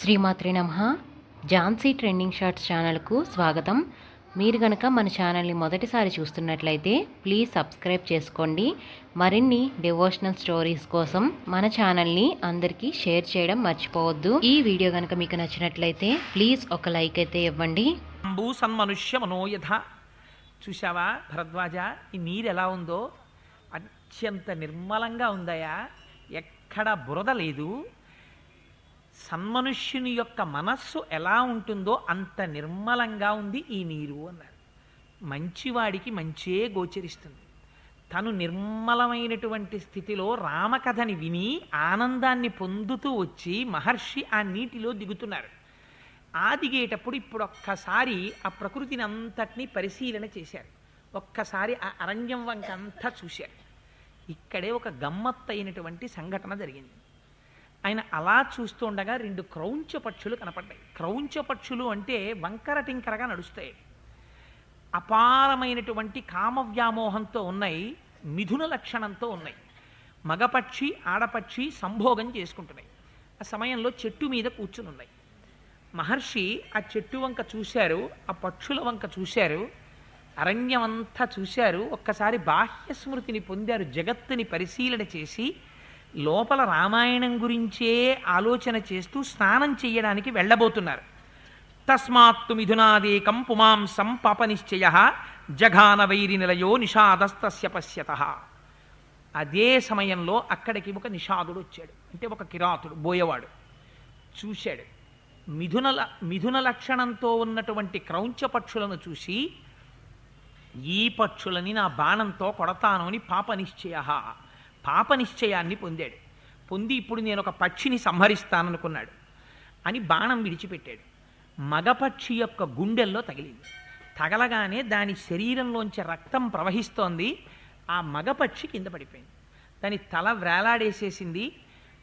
శ్రీమాత్రి నమ. Jhansi trending shorts ఛానల్కు స్వాగతం. మీరు గనక మన ఛానల్ని మొదటిసారి చూస్తున్నట్లయితే ప్లీజ్ సబ్స్క్రైబ్ చేసుకోండి. మరిన్ని డివోషనల్ స్టోరీస్ కోసం మన ఛానల్ని అందరికీ షేర్ చేయడం మర్చిపోవద్దు. ఈ వీడియో కనుక మీకు నచ్చినట్లయితే ప్లీజ్ ఒక లైక్ అయితే ఇవ్వండి. అంబు సన్మనుష్య మనోయథ చూశావా భరద్వాజ? ఈ నీరు ఎలా ఉందో? అత్యంత నిర్మలంగా ఉందయా? ఎక్కడ బురద లేదు. సన్మనుష్యుని యొక్క మనస్సు ఎలా ఉంటుందో అంత నిర్మలంగా ఉంది ఈ నీరు అన్నారు. మంచివాడికి మంచే గోచరిస్తుంది. తను నిర్మలమైనటువంటి స్థితిలో రామకథని విని ఆనందాన్ని పొందుతూ వచ్చి మహర్షి ఆ నీటిలో దిగుతున్నారు. ఆ దిగేటప్పుడు ఇప్పుడు ఒక్కసారి ఆ ప్రకృతిని అంతటినీ పరిశీలన చేశారు. ఒక్కసారి ఆ అరణ్యం వంక అంతా చూశారు. ఇక్కడే ఒక గమ్మత్తైనటువంటి సంఘటన జరిగింది. ఆయన అలా చూస్తుండగా రెండు క్రౌంచ పక్షులు కనపడ్డాయి. క్రౌంచ పక్షులు అంటే వంకర టింకరగా నడుస్తాయి. అపారమైనటువంటి కామవ్యామోహంతో ఉన్నాయి మిథున లక్షణంతో ఉన్నాయి. మగపక్షి ఆడపక్షి సంభోగం చేసుకుంటున్నాయి. ఆ సమయంలో చెట్టు మీద కూర్చుని ఉన్నాయి మహర్షి ఆ చెట్టు వంక చూశారు ఆ పక్షుల వంక చూశారు అరణ్యమంతా చూశారు ఒక్కసారి బాహ్య స్మృతిని పొందారు జగత్తుని పరిశీలన చేసి లోపల రామాయణం గురించే ఆలోచన చేస్తూ స్నానం చేయడానికి వెళ్ళబోతున్నారు. తస్మాత్తు మిథునాదేకం పుమాంసం పాపనిశ్చయ జఘాన వైరి నిలయో నిషాదస్తస్య పశ్యత. అదే సమయంలో అక్కడికి ఒక నిషాదుడు వచ్చాడు. అంటే ఒక కిరాతుడు బోయవాడు. చూశాడు. మిథునల మిథున లక్షణంతో ఉన్నటువంటి క్రౌంచ పక్షులను చూసి ఈ పక్షులని నా బాణంతో కొడతాను అని పాప నిశ్చయ పాప నిశ్చయాన్ని పొందాడు. పొంది ఇప్పుడు నేను ఒక పక్షిని సంహరిస్తాననుకున్నాడు అని బాణం విడిచిపెట్టాడు. మగపక్షి యొక్క గుండెల్లో తగిలింది. తగలగానే దాని శరీరంలోంచి రక్తం ప్రవహిస్తోంది. ఆ మగపక్షి కింద పడిపోయింది. దాని తల వ్రేలాడేసేసింది.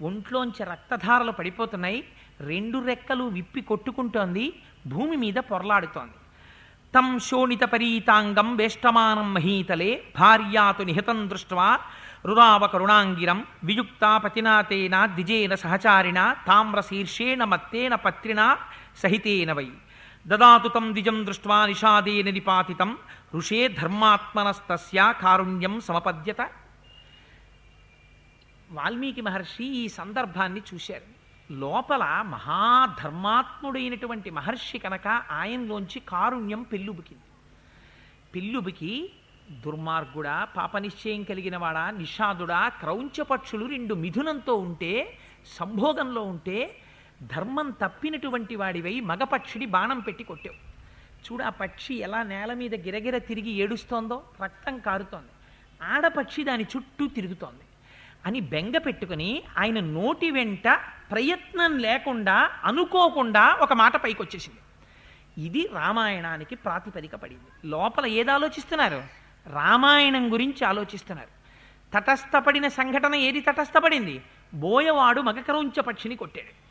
ఒంట్లోంచి రక్తధారలు పడిపోతున్నాయి. రెండు రెక్కలు విప్పి కొట్టుకుంటోంది. భూమి మీద పొరలాడుతోంది. తం శోణిత పరీతాంగం వేష్టమానం మహీతలే. భార్యాతు నిహతం దృష్ట్వా. రురావ కరుణాంగిరం వియుక్తా పతినాతేన ద్విజేన సహచారిణ తామ్రశీర్షేణ మత్తేన పత్రిణ సహితేన వై. దదాతు తం ద్విజం దృష్ట్వా నిషాదేన నిపాతితం ఋషే ధర్మాత్మనస్తస్య కారుణ్యం సమపద్యత. వాల్మీకి మహర్షి ఈ సందర్భాన్ని చూశారు. లోపల మహాధర్మాత్ముడైనటువంటి మహర్షి కనుక ఆయనలోంచి కారుణ్యం పెళ్ళుబుకింది. పెళ్ళుబుకి దుర్మార్గుడా పాపనిశ్చయం కలిగిన వాడా నిషాదుడా క్రౌంచపక్షులు రెండు మిథునంతో ఉంటే సంభోగంలో ఉంటే ధర్మం తప్పినటువంటి వాడివై మగపక్షిడి బాణం పెట్టి కొట్టావు. చూడు ఆ పక్షి ఎలా నేల మీద గిరగిర తిరిగి ఏడుస్తోందో రక్తం కారుతోంది. ఆడపక్షి దాని చుట్టూ తిరుగుతోంది అని బెంగ పెట్టుకుని ఆయన నోటి వెంట ప్రయత్నం లేకుండా అనుకోకుండా ఒక మాట పైకి వచ్చేసింది ఇది రామాయణానికి ప్రాతిపదిక పడింది లోపల ఏది ఆలోచిస్తున్నారు? రామాయణం గురించి ఆలోచిస్తున్నారు. తటస్థపడిన సంఘటన ఏది తటస్థపడింది? బోయవాడు మగకరౌంచ పక్షిని కొట్టాడు.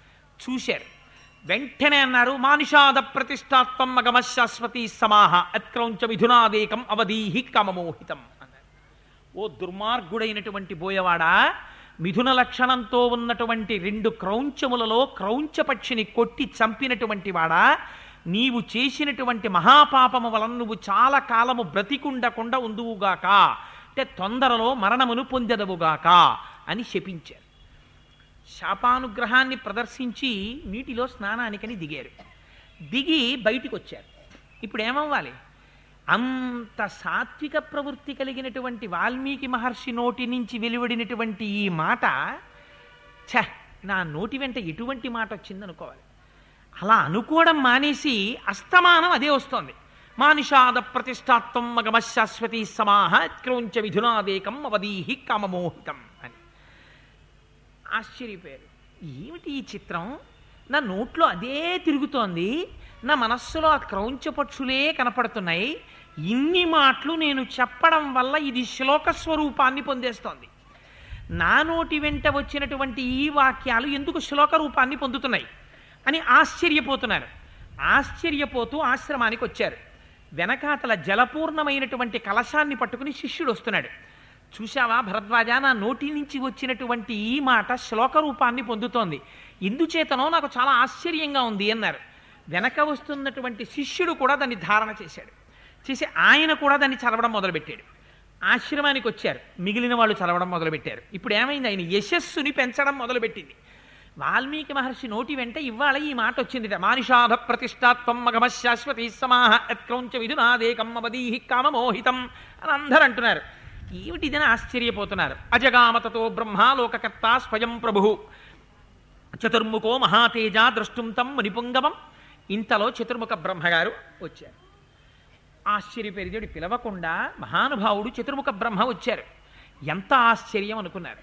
చూశారు. వెంటనే అన్నారు మానుషాద ప్రతిష్టాత్వం మగమ శాశ్వతీ సమాహ అత్క్రౌంచ మిథునాదేకం అవధీహి కమమోహితం అన్నారు. ఓ దుర్మార్గుడైనటువంటి బోయవాడా మిథున లక్షణంతో ఉన్నటువంటి రెండు క్రౌంచములలో క్రౌంచ పక్షిని కొట్టి చంపినటువంటి వాడా నీవు చేసినటువంటి మహాపాపము వలన నువ్వు చాలా కాలము బ్రతికుండకుండా ఉందువుగాక. అంటే తొందరలో మరణమును పొందెదవుగాక అని శపించారు. శాపానుగ్రహాన్ని ప్రదర్శించి నీటిలో స్నానానికని దిగారు. దిగి బయటికి వచ్చారు ఇప్పుడు ఏమవ్వాలి? అంత సాత్విక ప్రవృత్తి కలిగినటువంటి వాల్మీకి మహర్షి నోటి నుంచి వెలువడినటువంటి ఈ మాట ఛ నా నోటి వెంట ఎటువంటి మాట వచ్చిందనుకోవాలి. అలా అనుకోవడం మానేసి అస్తమానం అదే వస్తోంది. మానిషాద ప్రతిష్టాత్వం మగమ శాశ్వతీ సమాహ క్రౌంచ విధునాదేకం అవదీహి కామమోహితం అని. ఆశ్చర్యపోయారు. ఏమిటి ఈ చిత్రం? నా నోట్లో అదే తిరుగుతోంది. నా మనస్సులో ఆ క్రౌంచ పక్షులే కనపడుతున్నాయి. ఇన్ని మాటలు నేను చెప్పడం వల్ల ఇది శ్లోక స్వరూపాన్ని పొందేస్తోంది. నా నోటి వెంట వచ్చినటువంటి ఈ వాక్యాలు ఎందుకు శ్లోక రూపాన్ని పొందుతున్నాయి? అని ఆశ్చర్యపోతున్నారు. ఆశ్చర్యపోతూ ఆశ్రమానికి వచ్చారు. వెనకాతల జలపూర్ణమైనటువంటి కలశాన్ని పట్టుకుని శిష్యుడు వస్తున్నాడు. చూశావా భరద్వాజ నా నోటి నుంచి వచ్చినటువంటి ఈ మాట శ్లోక రూపాన్ని పొందుతోంది. ఇందుచేతనో నాకు చాలా ఆశ్చర్యంగా ఉంది అన్నారు. వెనక వస్తున్నటువంటి శిష్యుడు కూడా దాన్ని ధారణ చేశాడు. చేసి ఆయన కూడా దాన్ని చదవడం మొదలుపెట్టాడు. ఆశ్రమానికి వచ్చారు. మిగిలిన వాళ్ళు చదవడం మొదలుపెట్టారు. ఇప్పుడు ఏమైంది? ఆయన యశస్సుని పెంచడం మొదలుపెట్టింది. వాల్మీకి మహర్షి నోటి వెంట ఇవాళ ఈ మాట వచ్చింది మానిషాధ ప్రతిష్టాత్వం మగమ శాశ్వతి సమాహ యత్క్రౌంచ విధునాదేకమ్మదీహి కామమోహితం అని అందరూ అంటున్నారు. ఏమిటిదని ఆశ్చర్యపోతున్నారు. అజగామతతో బ్రహ్మాలోకకర్త స్వయం ప్రభు. చతుర్ముఖో మహాతేజ ద్రష్టుం తం మునిపుంగమం. ఇంతలో చతుర్ముఖ బ్రహ్మగారు వచ్చారు. ఆశ్చర్యపరిదేవుడు పిలవకుండా మహానుభావుడు చతుర్ముఖ బ్రహ్మ వచ్చారు. ఎంత ఆశ్చర్యం అనుకున్నారు.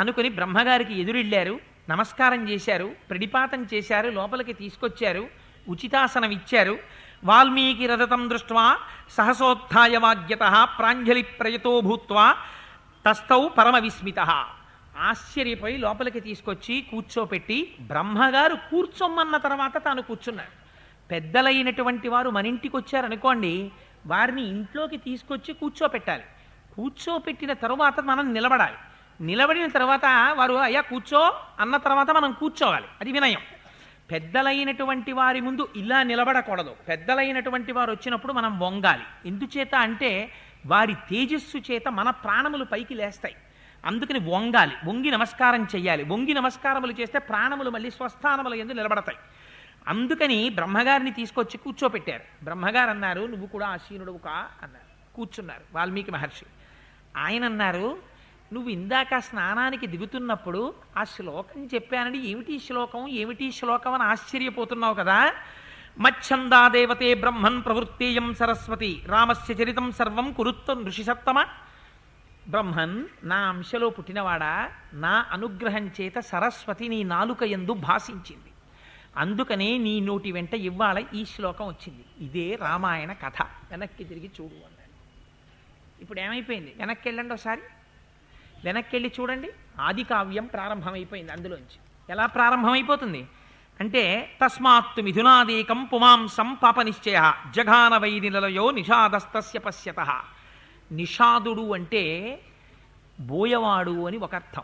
అనుకుని బ్రహ్మగారికి ఎదురెళ్ళారు నమస్కారం చేశారు ప్రణిపాతం చేశారు లోపలికి తీసుకొచ్చారు ఉచితాసనం ఇచ్చారు వాల్మీకి రథతం దృష్ట్వా సహసోత్థాయ వాగ్యత ప్రాంజలి ప్రయతో భూత్వా తస్థౌ పరమ విస్మిత ఆశ్చర్యపోయి లోపలికి తీసుకొచ్చి కూర్చోపెట్టి బ్రహ్మగారు కూర్చోమన్న తర్వాత తాను కూర్చున్నాడు పెద్దలైనటువంటి వారు మన ఇంటికి వచ్చారనుకోండి వారిని ఇంట్లోకి తీసుకొచ్చి కూర్చోపెట్టాలి. కూర్చోపెట్టిన తరువాత మనం నిలబడాలి. నిలబడిన తర్వాత వారు అయ్యా కూర్చో అన్న తర్వాత మనం కూర్చోవాలి. అది వినయం. పెద్దలైనటువంటి వారి ముందు ఇలా నిలబడకూడదు. పెద్దలైనటువంటి వారు వచ్చినప్పుడు మనం వంగాలి. ఎందుచేత అంటే వారి తేజస్సు చేత మన ప్రాణములు పైకి లేస్తాయి. అందుకని వంగాలి. వంగి నమస్కారం చేయాలి వంగి నమస్కారములు చేస్తే ప్రాణములు మళ్ళీ స్వస్థానముల ఎందు నిలబడతాయి. అందుకని బ్రహ్మగారిని తీసుకొచ్చి కూర్చోపెట్టారు. బ్రహ్మగారు అన్నారు నువ్వు కూడా ఆశీనుడువు కా అన్నారు. కూర్చున్నారు వాల్మీకి మహర్షి. ఆయన అన్నారు నువ్వు ఇందాక స్నానానికి దిగుతున్నప్పుడు ఆ శ్లోకం చెప్పానని ఏమిటి శ్లోకం? ఏమిటి శ్లోకం అని ఆశ్చర్యపోతున్నావు కదా? మచ్ఛందా దేవతే బ్రహ్మన్ ప్రవృత్తేయం సరస్వతి రామస్య చరితం సర్వం కురుత్వం ఋషిసత్తమ బ్రహ్మన్ నా అంశలో పుట్టినవాడా? నా అనుగ్రహం చేత సరస్వతి నీ నాలుక ఎందు భాషించింది అందుకనే నీ నోటి వెంట ఇవాళ ఈ శ్లోకం వచ్చింది. ఇదే రామాయణ కథ. వెనక్కి తిరిగి చూడు అన్నాడు. ఇప్పుడు ఏమైపోయింది? వెనక్కి వెళ్ళండి ఒకసారి. వెనక్కి చూడండి. ఆది కావ్యం ప్రారంభమైపోయింది అందులోంచి. ఎలా ప్రారంభమైపోతుంది? అంటే తస్మాత్తు మిథునాదేకం పుమాంసం పాపనిశ్చయ జఘాన వైనిలయో నిషాదస్తస్య పశ్యత. నిషాదుడు అంటే బోయవాడు అని ఒక అర్థం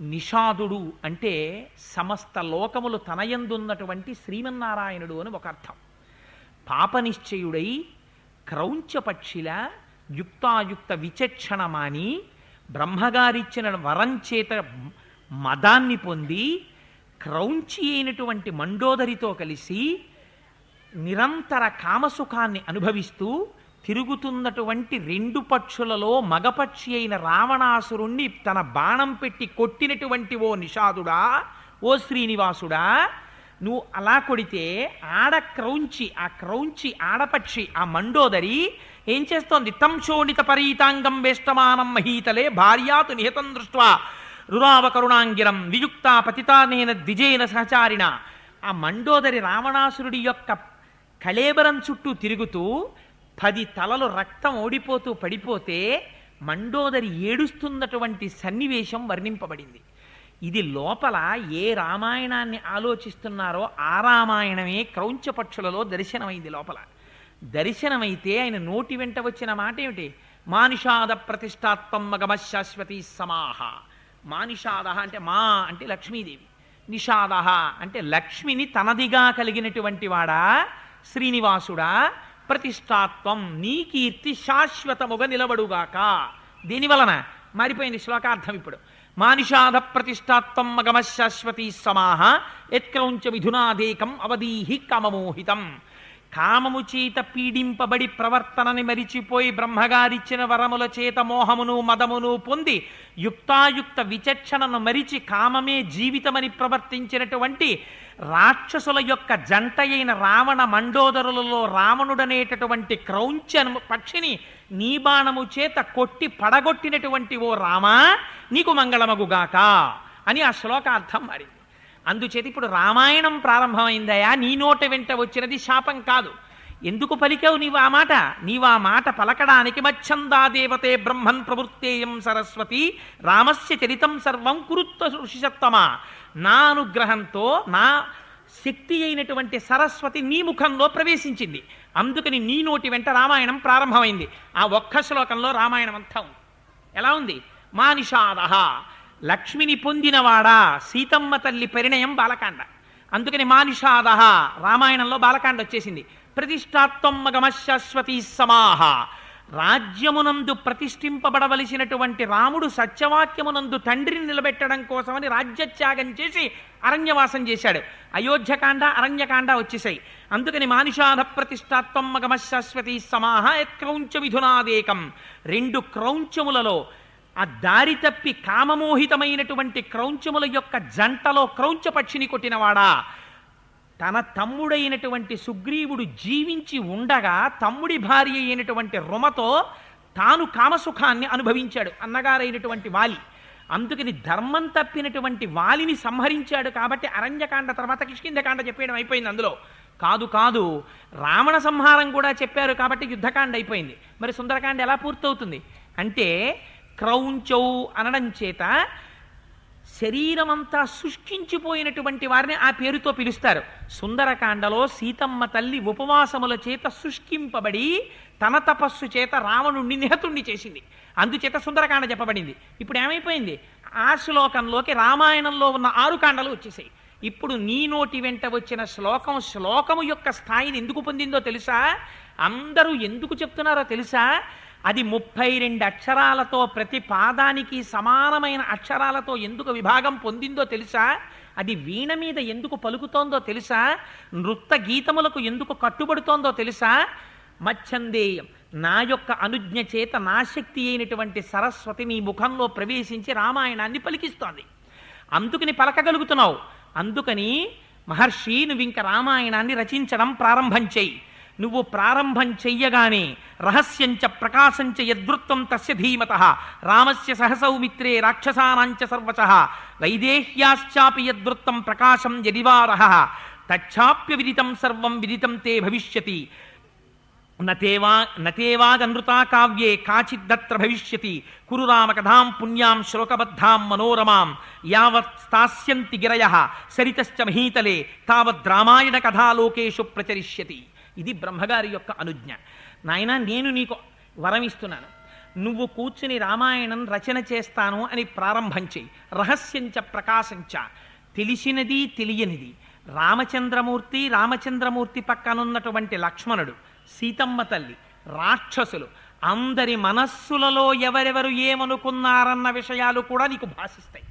నిషాదుడు అంటే సమస్త లోకములు తనయందున్నటువంటి శ్రీమన్నారాయణుడు అని ఒక అర్థం పాపనిశ్చయుడై క్రౌంచపక్షిల యుక్తాయుక్త విచక్షణమాని బ్రహ్మగారిచ్చిన వరం చేత మదాన్ని పొంది క్రౌంచి అయినటువంటి మండోదరితో కలిసి నిరంతర కామసుఖాన్ని అనుభవిస్తూ తిరుగుతున్నటువంటి రెండు పక్షులలో మగపక్షి అయిన రావణాసురుణ్ణి తన బాణం పెట్టి కొట్టినటువంటి ఓ నిషాదుడా ఓ శ్రీనివాసుడా నువ్వు అలా కొడితే ఆడ క్రౌంచి ఆ క్రౌంచి ఆడపక్షి ఆ మండోదరి ఏం చేస్తోంది? తం శోణిత పరీతాంగం వేష్టమానం మహీతలే భార్యాతు నిహతం దృష్ట్వా. రురావ కరుణాంగిరం వియుక్త పతితానేన ద్విజేన సహచారిణ. ఆ మండోదరి రావణాసురుడి యొక్క కళేబరం చుట్టూ తిరుగుతూ పది తలలు రక్తం ఓడిపోతూ పడిపోతే మండోదరి ఏడుస్తున్నటువంటి సన్నివేశం వర్ణింపబడింది. ఇది లోపల ఏ రామాయణాన్ని ఆలోచిస్తున్నారో ఆ రామాయణమే క్రౌంచపక్షులలో దర్శనమైంది లోపల. దర్శనమైతే ఆయన నోటి వెంట వచ్చిన మాట ఏమిటి మానిషాద ప్రతిష్టాత్మం మగమ శాశ్వతి సమాహ. మానిషాద అంటే మా అంటే లక్ష్మీదేవి. నిషాద అంటే లక్ష్మిని తనదిగా కలిగినటువంటి వాడా? శ్రీనివాసుడా? ప్రతిష్టాత్వం నీ కీర్తి శాశ్వతముగా నిలబడుగాక. దీనివలన మారిపోయింది శ్లోకార్థం ఇప్పుడు. మానిషాధ ప్రతిష్టాత్వం మగమ శాశ్వతీ సమాహ యత్క్రౌంచ విధునాదేకం అవధీహి కమమోహితం. కామము చేత పీడింపబడి ప్రవర్తనని మరిచిపోయి బ్రహ్మగారిచ్చిన వరముల చేత మోహమును మదమును పొంది యుక్తాయుక్త విచక్షణను మరిచి కామమే జీవితమని ప్రవర్తించినటువంటి రాక్షసుల యొక్క జంట అయిన రావణ మండోదరులలో రావణుడనేటటువంటి క్రౌంచ పక్షిని నీ బాణము చేత కొట్టి పడగొట్టినటువంటి ఓ రామా నీకు మంగళమగుగాక అని ఆ శ్లోకార్థం మారింది. అందుచేత ఇప్పుడు రామాయణం ప్రారంభమైందయా? నీ నోట వెంట వచ్చినది శాపం కాదు. ఎందుకు పలికావు నీవు ఆ మాట? నీవు ఆ మాట పలకడానికి మచ్చందా దేవతే బ్రహ్మన్ ప్రవృత్తేయం సరస్వతి రామస్య చరితం సర్వం కురుత్వ ఋషిసత్తమా నా అనుగ్రహంతో నా శక్తి అయినటువంటి సరస్వతి నీ ముఖంలో ప్రవేశించింది. అందుకని నీ నోటి వెంట రామాయణం ప్రారంభమైంది. ఆ ఒక్క శ్లోకంలో రామాయణం అంతా ఉంది. ఎలా ఉంది? మానిషాద లక్ష్మిని పొందినవాడా? సీతమ్మ తల్లి పరిణయం బాలకాండ. అందుకని మానుషాద రామాయణంలో బాలకాండ వచ్చేసింది. ప్రతిష్టాత్మగమ శాశ్వతి సమాహ. రాజ్యమునందు ప్రతిష్ఠింపబడవలసినటువంటి రాముడు సత్యవాక్యమునందు తండ్రిని నిలబెట్టడం కోసమని రాజ్యత్యాగం చేసి అరణ్యవాసం చేశాడు. అయోధ్యకాండ అరణ్యకాండ వచ్చేసాయి. అందుకని మానుషాధ ప్రతిష్టాత్మగమ శాశ్వతీ సమాహ క్రౌంచ విధునాదేకం. రెండు క్రౌంచములలో ఆ దారి తప్పి కామమోహితమైనటువంటి క్రౌంచముల యొక్క జంటలో క్రౌంచ పక్షిని కొట్టినవాడా? తన తమ్ముడైనటువంటి సుగ్రీవుడు జీవించి ఉండగా తమ్ముడి భార్య అయినటువంటి రుమతో తాను కామసుఖాన్ని అనుభవించాడు అన్నగారైనటువంటి వాలి. అందుకని ధర్మం తప్పినటువంటి వాలిని సంహరించాడు కాబట్టి అరణ్యకాండ తర్వాత కిష్కింధకాండ చెప్పేయడం అయిపోయింది అందులో. కాదు కాదు రావణ సంహారం కూడా చెప్పారు కాబట్టి యుద్ధకాండ అయిపోయింది. మరి సుందరకాండ ఎలా పూర్తవుతుంది? అంటే క్రౌంచౌ అనడం చేత శరీరమంతా శుష్కించిపోయినటువంటి వారిని ఆ పేరుతో పిలుస్తారు. సుందరకాండలో సీతమ్మ తల్లి ఉపవాసముల చేత శుష్కింపబడి తన తపస్సు చేత రావణుణ్ణి నిహతుణ్ణి చేసింది. అందుచేత సుందరకాండ చెప్పబడింది. ఇప్పుడు ఏమైపోయింది? ఆ శ్లోకంలోకి రామాయణంలో ఉన్న ఆరు కాండలు వచ్చేసాయి. ఇప్పుడు నీ నోటి వెంట వచ్చిన శ్లోకం శ్లోకము యొక్క స్థాయిని ఎందుకు పొందిందో తెలుసా? అందరూ ఎందుకు చెప్తున్నారో తెలుసా? అది ముప్పై రెండు అక్షరాలతో ప్రతి పాదానికి సమానమైన అక్షరాలతో ఎందుకు విభాగం పొందిందో తెలుసా? అది వీణ మీద ఎందుకు పలుకుతోందో తెలుసా? నృత్త గీతములకు ఎందుకు కట్టుబడుతోందో తెలుసా? మచ్చందేయం నా యొక్క అనుజ్ఞ చేత నా శక్తి అయినటువంటి సరస్వతి నీ ముఖంలో ప్రవేశించి రామాయణాన్ని పలికిస్తోంది. అందుకని పలకగలుగుతున్నావు. అందుకని మహర్షి నువ్వు ఇంకా రామాయణాన్ని రచించడం ప్రారంభం చేయి. నువ్వు ప్రారంభం చెయ్యగానే రహస్యంచ ప్రకాశంచ యద్వృత్తం తస్య ధీమత రామస్య సహసౌమిత్రే రాక్షసానాంచ సర్వచ వైదేహ్యాశ్చాపి యద్వృత్తం ప్రకాశం యదివారహ తచ్చాప్య విదితం సర్వం విదితం తే భవిష్యతి. నతేవా నతేవాగనృతా కావ్యే కాచిద్దత్ర భవిష్యతి. కురు రామ కథాం పుణ్యాం శ్లోకబద్ధాం మనోరమాం యావత్ స్థాస్యంతి గిరయ సరితశ్చ మహీతలే తావద్ రామాయణ కథాలోకేషు ప్రచరిష్యతి. ఇది బ్రహ్మగారి యొక్క అనుజ్ఞ. నాయన నేను నీకు వరం ఇస్తున్నాను. నువ్వు కూర్చుని రామాయణం రచన చేస్తాను అని ప్రారంభం చేయి రహస్యంచ ప్రకాశంచ తెలిసినది తెలియనిది. రామచంద్రమూర్తి రామచంద్రమూర్తి పక్కనున్నటువంటి లక్ష్మణుడు సీతమ్మ తల్లి రాక్షసులు. అందరి మనస్సులలో ఎవరెవరు ఏమనుకున్నారన్న విషయాలు కూడా నీకు భాషిస్తాయి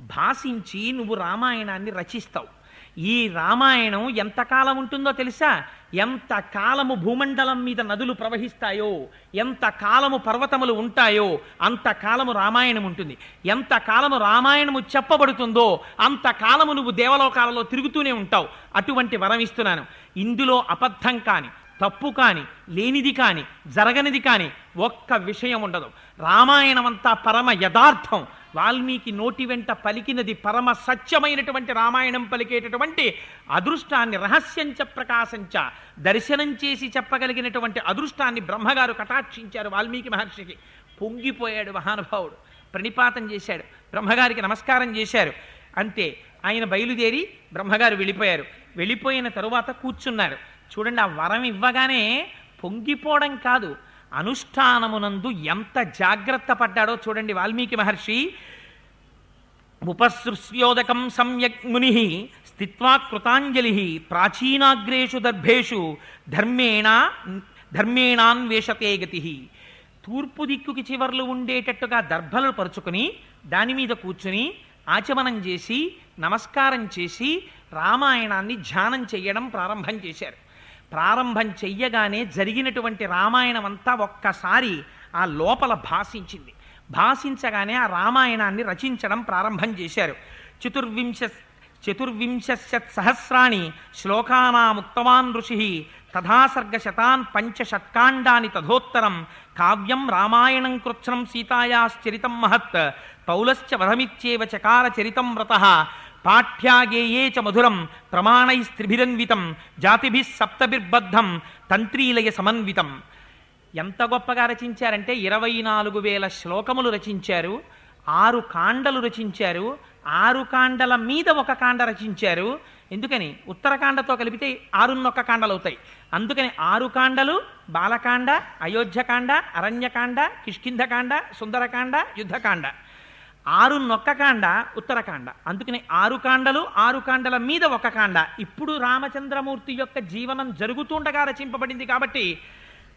భాషించి నువ్వు రామాయణాన్ని రచిస్తావు. ఈ రామాయణం ఎంతకాలం ఉంటుందో తెలుసా? ఎంత కాలము భూమండలం మీద నదులు ప్రవహిస్తాయో ఎంత కాలము పర్వతములు ఉంటాయో అంత కాలము రామాయణం ఉంటుంది. ఎంత కాలము రామాయణము చెప్పబడుతుందో అంత కాలము నువ్వు దేవలోకాలలో తిరుగుతూనే ఉంటావు. అటువంటి వరం ఇస్తున్నాను. ఇందులో అబద్ధం కాని తప్పు కాని లేనిది కాని జరగనిది కాని ఒక్క విషయం ఉండదు. రామాయణం అంతా పరమ యథార్థం. వాల్మీకి నోటి వెంట పలికినది పరమ సత్యమైనటువంటి రామాయణం పలికేటటువంటి అదృష్టాన్ని రహస్యంచ ప్రకాశంచ దర్శనం చేసి చెప్పగలిగినటువంటి అదృష్టాన్ని బ్రహ్మగారు కటాక్షించారు వాల్మీకి మహర్షికి. పొంగిపోయాడు మహానుభావుడు. ప్రణిపాతం చేశాడు. బ్రహ్మగారికి నమస్కారం చేశారు. అంతే ఆయన బయలుదేరి బ్రహ్మగారు వెళ్ళిపోయారు. వెళ్ళిపోయిన తరువాత కూర్చున్నారు. చూడండి ఆ వరం ఇవ్వగానే పొంగిపోవడం కాదు. అనుష్ఠానమునందు ఎంత జాగ్రత్త పడ్డాడో చూడండి వాల్మీకి మహర్షి. ఉపసృశ్యోదకం సమ్యక్ ముని స్థిత్వా కృతాంజలి ప్రాచీనాగ్రేషు దర్భేషు ధర్మేణ ధర్మేణాన్వేషతే గతి తూర్పు దిక్కుకి చివర్లు ఉండేటట్టుగా దర్భలు పరుచుకుని దాని మీద కూర్చుని ఆచమనం చేసి నమస్కారం చేసి రామాయణాన్ని ధ్యానం చేయడం ప్రారంభం చేశారు. ప్రారంభం చెయ్యగానే జరిగినటువంటి రామాయణం అంతా ఒక్కసారి ఆ లోపల భాషించింది. భాషించగానే ఆ రామాయణాన్ని రచించడం ప్రారంభం చేశారు. చతుర్వింశ చతుర్వింశత్యత్ సహస్రాణి శ్లోకానాముక్తవాన్ ఋషి తథాసర్గ శతాన్ పంచషట్కాండాని తథోత్తరం కావ్యం రామాయణం కృత్స్నం సీతాయాశ్చరితం మహత్ పౌలశ్చ వధమిత్యేవ చకార చరితం వ్రత పాఠ్యాగేయే చ మధురం ప్రమాణైస్త్రిభిరన్వితం జాతిభిస్ సప్తభిర్బద్ధం తంత్రీలయ సమన్వితం. ఎంత గొప్పగా రచించారంటే ఇరవై నాలుగు వేల శ్లోకములు రచించారు ఆరు కాండలు రచించారు ఆరు కాండల మీద ఒక కాండ రచించారు. ఎందుకని? ఉత్తరకాండతో కలిపితే ఆరున్నొక్క కాండలు అవుతాయి అందుకని ఆరు కాండలు బాలకాండ అయోధ్యకాండ అరణ్యకాండ కిష్కింధకాండ సుందరకాండ యుద్ధకాండ ఆరు నొక్కకాండ ఉత్తరకాండ అందుకని ఆరు కాండలు ఆరు కాండల మీద ఒక కాండ. ఇప్పుడు రామచంద్రమూర్తి యొక్క జీవనం జరుగుతుండగా రచింపబడింది కాబట్టి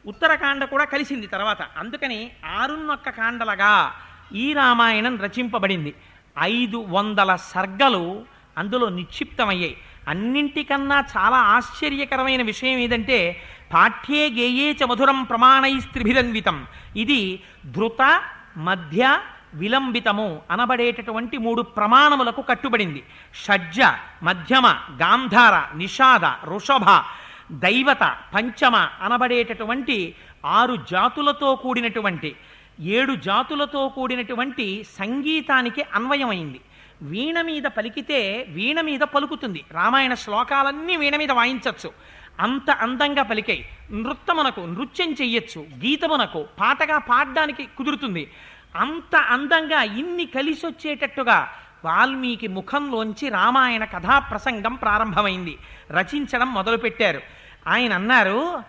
ఉత్తరకాండ కూడా కలిసింది తర్వాత. అందుకని ఆరున్నొక్క కాండలగా ఈ రామాయణం రచింపబడింది. ఐదు వందల సర్గలు అందులో నిక్షిప్తమయ్యాయి. అన్నింటికన్నా చాలా ఆశ్చర్యకరమైన విషయం ఏదంటే పాఠ్యే గేయే చ మధురం ప్రమాణైస్త్రిభిరన్వితం. ఇది ధృత మధ్య విలంబితము అనబడేటటువంటి మూడు ప్రమాణములకు కట్టుబడింది. షడ్జ మధ్యమ గాంధార నిషాద వృషభ దైవత పంచమ అనబడేటటువంటి ఆరు జాతులతో కూడినటువంటి ఏడు జాతులతో కూడినటువంటి సంగీతానికి అన్వయమైంది. వీణ మీద పలికితే వీణ మీద పలుకుతుంది. రామాయణ శ్లోకాలన్నీ వీణ మీద వాయించవచ్చు అంత అందంగా పలికాయి. నృత్తమునకు నృత్యం చెయ్యొచ్చు. గీతమునకు పాటగా పాడడానికి కుదురుతుంది. అంత అందంగా ఇన్ని కలిసి వచ్చేటట్టుగా వాల్మీకి ముఖంలోంచి రామాయణ కథా ప్రసంగం ప్రారంభమైంది. రచించడం మొదలుపెట్టారు. ఆయన అన్నారు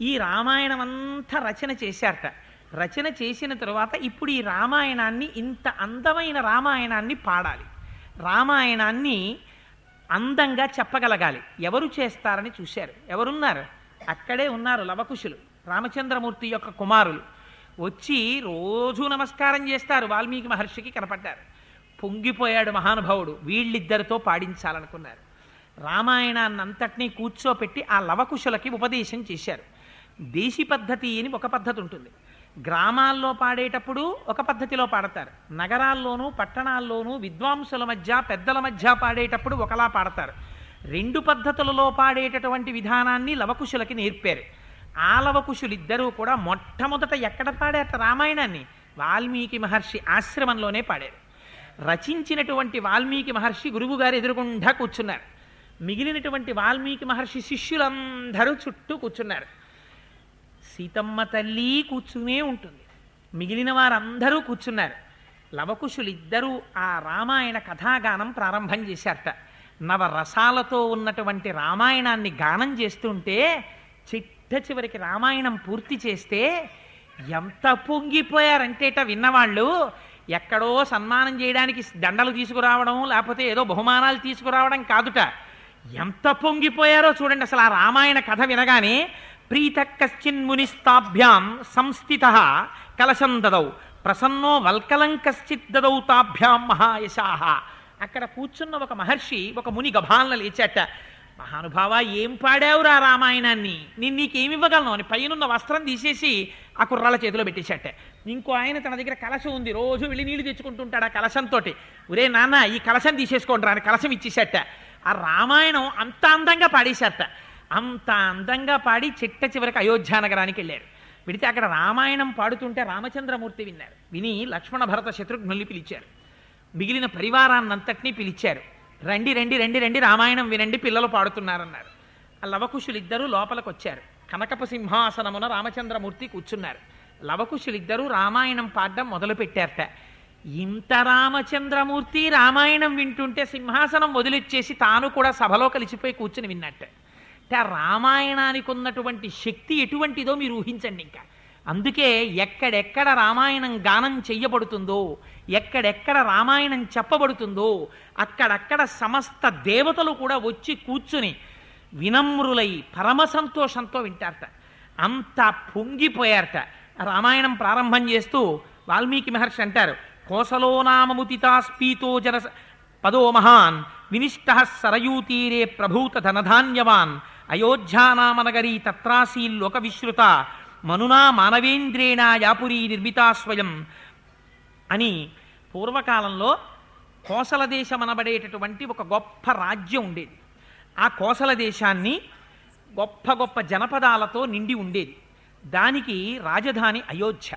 ఈ రామాయణం అంతా రచన చేశారట. రచన చేసిన తరువాత ఇప్పుడు ఈ రామాయణాన్ని ఇంత అందమైన రామాయణాన్ని పాడాలి. రామాయణాన్ని అందంగా చెప్పగలగాలి. ఎవరు చేస్తారని చూశారు. ఎవరున్నారు? అక్కడే ఉన్నారు లవకుశులు రామచంద్రమూర్తి యొక్క కుమారులు. వచ్చి రోజు నమస్కారం చేస్తారు. వాల్మీకి మహర్షికి కనపడ్డారు. పొంగిపోయాడు మహానుభావుడు. వీళ్ళిద్దరితో పాడించాలనుకున్నారు. రామాయణాన్నంతటినీ కూర్చోపెట్టి ఆ లవకుశులకి ఉపదేశం చేశారు. దేశీ పద్ధతి అని ఒక పద్ధతి ఉంటుంది. గ్రామాల్లో పాడేటప్పుడు ఒక పద్ధతిలో పాడతారు. నగరాల్లోనూ పట్టణాల్లోనూ విద్వాంసుల మధ్య పెద్దల మధ్య పాడేటప్పుడు ఒకలా పాడతారు. రెండు పద్ధతులలో పాడేటటువంటి విధానాన్ని లవకుశులకి నేర్పారు. ఆ కూడా మొట్టమొదట ఎక్కడ పాడారట రామాయణాన్ని? వాల్మీకి మహర్షి ఆశ్రమంలోనే పాడారు. రచించినటువంటి వాల్మీకి మహర్షి గురువుగారు ఎదురుగుండా కూర్చున్నారు. మిగిలినటువంటి వాల్మీకి మహర్షి శిష్యులందరూ చుట్టూ కూర్చున్నారు. సీతమ్మ తల్లి కూర్చునే ఉంటుంది. మిగిలిన వారందరూ కూర్చున్నారు. లవకుశులిద్దరూ ఆ రామాయణ కథాగానం ప్రారంభం చేశారట. నవరసాలతో ఉన్నటువంటి రామాయణాన్ని గానం చేస్తుంటే చెట్టు చివరికి రామాయణం పూర్తి చేస్తే ఎంత పొంగిపోయారంటేట విన్నవాళ్ళు. ఎక్కడో సన్మానం చేయడానికి దండలు తీసుకురావడం లేకపోతే ఏదో బహుమానాలు తీసుకురావడం కాదుట. ఎంత పొంగిపోయారో చూడండి అసలు ఆ రామాయణ కథ వినగానే ప్రీత కశ్చిన్ మునిస్తాభ్యాం సంస్థిత కలశం దదౌ ప్రసన్నో వల్కలం కశ్చిత్ దదౌ తాభ్యాం మహాయశాహ అక్కడ కూర్చున్న ఒక మహర్షి ఒక ముని గభాలన లేచాట. మహానుభావ ఏం పాడావురా రామాయణాన్ని? నేను నీకేమి ఇవ్వగలను అని పైనున్న వస్త్రం తీసేసి ఆ కుర్రాళ్ళ చేతిలో పెట్టేశాట. ఇంకో ఆయన తన దగ్గర కలశం ఉంది. రోజు వెళ్ళి నీళ్ళు తెచ్చుకుంటుంటాడు ఆ కలశంతో ఒరే నాన్న ఈ కలశం తీసేసుకోండి రా అని కలశం ఇచ్చేసేట ఆ రామాయణం అంత అందంగా పాడేశారట. అంత అందంగా పాడి చిట్ట చివరికి అయోధ్యానగరానికి వెళ్ళారు. విడితే అక్కడ రామాయణం పాడుతుంటే రామచంద్రమూర్తి విన్నారు. విని లక్ష్మణ భరత శత్రుఘ్నుల్ని పిలిచారు. మిగిలిన పరివారాన్నంతటినీ పిలిచారు. రండి రండి రండి రండి రామాయణం వినండి పిల్లలు పాడుతున్నారన్నారు. ఆ లవకుశులిద్దరూ లోపలికి వచ్చారు కనకపు సింహాసనమున రామచంద్రమూర్తి కూర్చున్నారు. లవకుశులిద్దరూ రామాయణం పాడడం మొదలుపెట్టారట. ఇంత రామచంద్రమూర్తి రామాయణం వింటుంటే సింహాసనం వదిలిచ్చేసి తాను కూడా సభలో కలిసిపోయి కూర్చుని విన్నట్ట. అంటే రామాయణానికి ఉన్నటువంటి శక్తి ఎటువంటిదో మీరు ఊహించండి ఇంకా. అందుకే ఎక్కడెక్కడ రామాయణం గానం చెయ్యబడుతుందో ఎక్కడెక్కడ రామాయణం చెప్పబడుతుందో అక్కడక్కడ సమస్త దేవతలు కూడా వచ్చి కూర్చుని వినమ్రులై పరమ సంతోషంతో వింటారట. అంత పొంగిపోయారట. రామాయణం ప్రారంభం చేస్తూ వాల్మీకి మహర్షి అంటారు కోసలో నామముతితా స్పీతో జన పదో మహాన్ వినిష్ట సరయూతీరే ప్రభూత ధనధాన్యవాన్ అయోధ్యానామనగరీ తత్రాసీ లోక విశ్రుత మనునా మానవేంద్రేణ యాపురీ నిర్మితా స్వయం అని పూర్వకాలంలో కోసల దేశం అనబడేటటువంటి ఒక గొప్ప రాజ్యం ఉండేది. ఆ కోసల దేశాన్ని గొప్ప గొప్ప జనపదాలతో నిండి ఉండేది. దానికి రాజధాని అయోధ్య.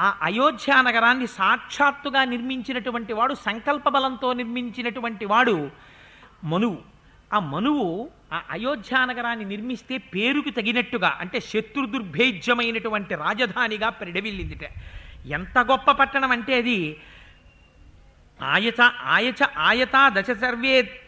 ఆ అయోధ్య నగరాన్ని సాక్షాత్తుగా నిర్మించినటువంటి వాడు సంకల్ప బలంతో నిర్మించినటువంటి వాడు మనువు. ఆ మనువు ఆ అయోధ్య నగరాన్ని నిర్మిస్తే పేరుకి తగినట్టుగా అంటే శత్రుదుర్భేజ్యమైనటువంటి రాజధానిగా పరిడవిల్లిందిట. ఎంత గొప్ప పట్టణం అంటే అది? ఆయచ ఆయచ ఆయత దశ సర్వే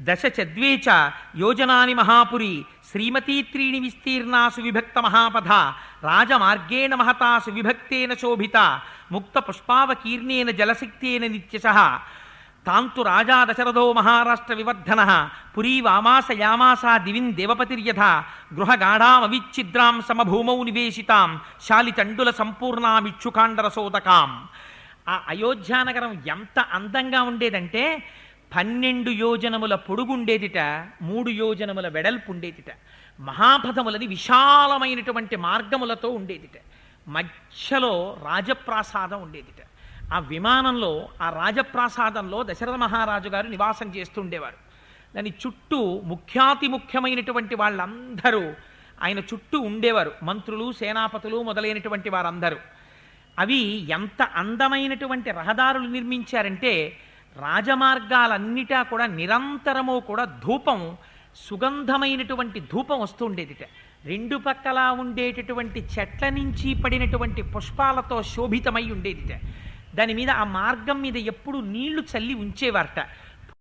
దశ చద్వే చ యోజనాని మహాపురి శ్రీమతీ త్రీణి విస్తీర్ణాసు విభక్త మహాపథ రాజమార్గేణ మహతా సువిభక్తేన శోభిత ముక్త పుష్పావకీర్ణేన జలసిక్తేన నిత్యశ. తాంతు రాజా దశరథో మహారాష్ట్ర వివర్ధన. పురీ వామాస యామాసా దివిన్ దేవపతిర్యథ గృహగాఢామవిచ్ఛిద్రాం సమభూమౌ నివేశితాం. శాలిచండుల సంపూర్ణామిచ్చుకాండరసోదకాం ఆ అయోధ్యానగరం ఎంత అందంగా ఉండేదంటే పన్నెండు యోజనముల పొడుగుండేదిట మూడు యోజనముల వెడల్పు ఉండేదిట మహాపథములది విశాలమైనటువంటి మార్గములతో ఉండేదిట. మధ్యలో రాజప్రాసాదం ఉండేదిట. ఆ విమానంలో ఆ రాజప్రాసాదంలో దశరథ మహారాజు గారు నివాసం చేస్తుండేవారు. దాని చుట్టూ ముఖ్యాతి ముఖ్యమైనటువంటి వాళ్ళందరూ ఆయన చుట్టూ ఉండేవారు. మంత్రులు సేనాపతులు మొదలైనటువంటి వారందరూ. అవి ఎంత అందమైనటువంటి రహదారులు నిర్మించారంటే రాజమార్గాలన్నిటా కూడా నిరంతరము కూడా ధూపం సుగంధమైనటువంటి ధూపం వస్తూ ఉండేదిట. రెండు పక్కలా ఉండేటటువంటి చెట్ల నుంచి పడినటువంటి పుష్పాలతో శోభితమై ఉండేదిట. దాని మీద ఆ మార్గం మీద ఎప్పుడు నీళ్ళు చల్లి ఉంచేవారట.